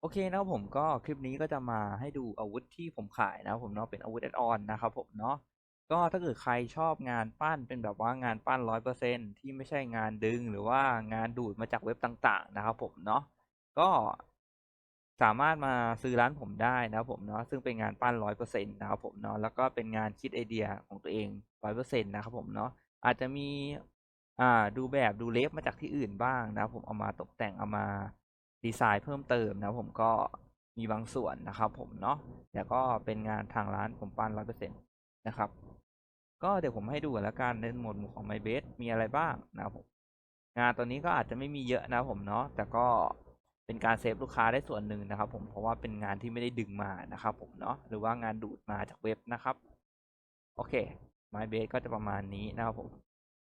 โอเคนะครับผมก็คลิปนี้ก็จะมาให้ดูอาวุธที่ผมขายนะครับผมเนาะเป็นอาวุธแอดออนนะครับผมเนาะก็ถ้าเกิดใครชอบงานปั้นเป็นแบบว่างานปั้นร้อยเปอร์เซ็นที่ไม่ใช่งานดึงหรือว่างานดูดมาจากเว็บต่างๆนะครับผมเนาะก็สามารถมาซื้อร้านผมได้นะครับผมเนาะซึ่งเป็นงานปั้นร้อยเปอร์เซ็นต์นะครับผมเนาะแล้วก็เป็นงานคิดไอเดียของตัวเองร้อยเปอร์เซ็นต์นะครับผมเนาะอาจจะมีอ่าดูแบบดูเลฟมาจากที่อื่นบ้างนะครับผมเอามาตกแต่งเอามา ดีไซน์เพิ่มเติมนะผมก็มีบางส่วนนะครับผมเนาะแต่ก็เป็นงานทางร้านผมปั้นร้อยเปอร์เซ็นต์นะครับ ก็เดี๋ยวผมให้ดูกันแล้วกันในหมวดหมู่ของ My b a s มีอะไรบ้างนะครับผมงานตัวนี้ก็อาจจะไม่มีเยอะนะผมเนาะแต่ก็เป็นการเซฟลูกค้าได้ส่วนหนึ่งนะครับ ผมเพราะว่าเป็นงานที่ไม่ได้ดึงมานะครับ ผมเนาะหรือว่างานดูดมาจากเว็บนะครับ โอเค My b a s ก็จะประมาณนี้นะครับผม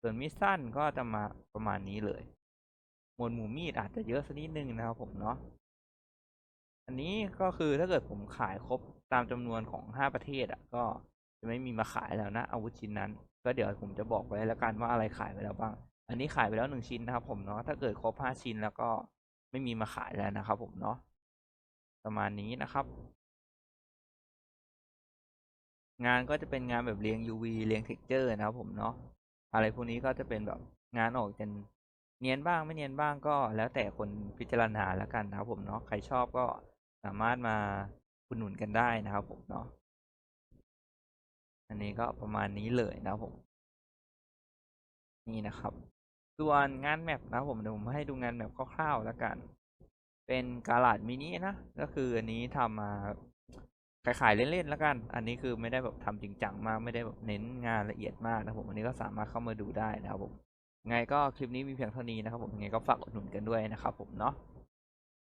ส่วนมิสซันก็จะมาประมาณนี้เลย มวดหมู่มีดอาจจะเยอะสักนิดนึงนะครับผมเนาะอันนี้ก็คือถ้าเกิดผมขายครบตามจำนวนของห้าประเทศอะ ก็จะไม่มีมาขายแล้วนะอาวุธชิ้นนั้น ก็เดี๋ยวผมจะบอกไว้แล้วกันว่าอะไรขายไปแล้วบ้าง อันนี้ขายไปแล้วหนึ่งชิ้นนะครับผมเนาะถ้าเกิดครบห้าชิ้นแล้วก็ไม่มีมาขายแล้วนะครับผมเนาะประมาณนี้นะครับ งานก็จะเป็นงานแบบเรียง UV เรียง texture นะครับผมเนาะอะไรพวกนี้ก็จะเป็นแบบงานออกจะ เนียนบ้างไม่เนียนบ้างก็แล้วแต่คนพิจารณาแล้วกันนะครับผมเนาะใครชอบก็สามารถมาอุดหนุนกันได้นะครับผมเนาะอันนี้ก็ประมาณนี้เลยนะครับผม นี่นะครับ ส่วนงานแมปนะครับผมเดี๋ยวผมให้ดูงานแมปคร่าวๆแล้วกัน เป็นกาลาดมินินะก็คืออันนี้ทำมาขายๆเล่นๆแล้วกัน อันนี้คือไม่ได้แบบทำจริงจังมากไม่ได้แบบเน้นงานละเอียดมากนะผมอันนี้ก็สามารถเข้ามาดูได้นะครับผม ไงก็คลิปนี้มีเพียงเท่านี้นะครับผมไงก็ฝากอุดหนุนกันด้วยนะครับผมเนาะ